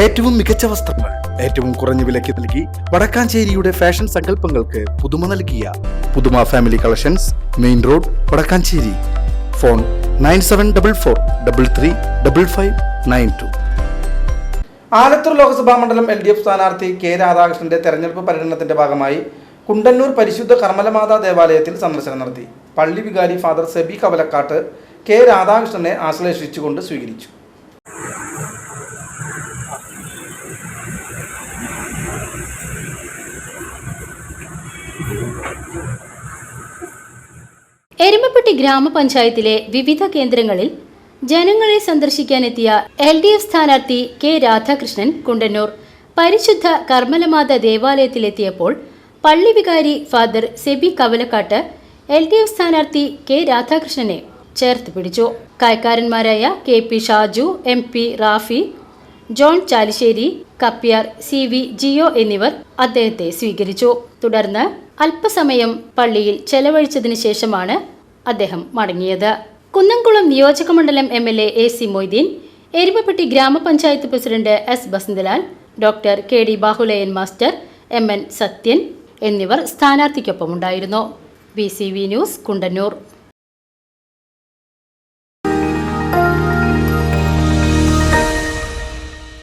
ഏറ്റവും മികച്ച വസ്ത്രങ്ങൾ ഏറ്റവും കുറഞ്ഞ വിലയ്ക്ക് നൽകി വടക്കാഞ്ചേരിയുടെ ഫാഷൻ സങ്കല്പങ്ങൾക്ക് പുതുമ നൽകിയ പുതുമ family collections main road Vadakkanchery. Phone nine seven double four double three double five nine two. Alathur Lok Sabha മണ്ഡലം എൽ ഡി എഫ് സ്ഥാനാർത്ഥി കെ രാധാകൃഷ്ണന്റെ തെരഞ്ഞെടുപ്പ് പര്യടനത്തിന്റെ ഭാഗമായി കുണ്ടന്നൂർ പരിശുദ്ധ കർമ്മലമാതാ ദേവാലയത്തിൽ സന്ദർശനം നടത്തി. പള്ളി വികാരി ഫാദർ സെബി കവലക്കാട്ട് കെ രാധാകൃഷ്ണനെ ആശ്ലേഷിച്ചുകൊണ്ട് സ്വീകരിച്ചു. എരുമപ്പെട്ടി ഗ്രാമപഞ്ചായത്തിലെ വിവിധ കേന്ദ്രങ്ങളിൽ ജനങ്ങളെ സന്ദർശിക്കാനെത്തിയ എൽ ഡി എഫ് സ്ഥാനാർത്ഥി കെ രാധാകൃഷ്ണൻ കുണ്ടന്നൂർ പരിശുദ്ധ കർമ്മലമാത ദേവാലയത്തിലെത്തിയപ്പോൾ പള്ളി വികാരി father Sebi Kavalakkattu L D F സ്ഥാനാർത്ഥി കെ രാധാകൃഷ്ണനെ ചേർത്ത് പിടിച്ചു. കായക്കാരന്മാരായ K P Shaju M P Rafi John Chalissery കപ്പ്യാർ C V Jio എന്നിവർ അദ്ദേഹത്തെ സ്വീകരിച്ചു. തുടർന്ന് അല്പസമയം പള്ളിയിൽ ചെലവഴിച്ചതിനു ശേഷമാണ് അദ്ദേഹം മടങ്ങിയത്. കുന്നംകുളം നിയോജകമണ്ഡലം M L A A C Moideen Erumappetty ഗ്രാമപഞ്ചായത്ത് president S Basanthalal doctor K D Bahuleyan master M N Sathyan എന്നിവർ സ്ഥാനാർത്ഥിക്കൊപ്പമുണ്ടായിരുന്നു. B C V news Kundannoor.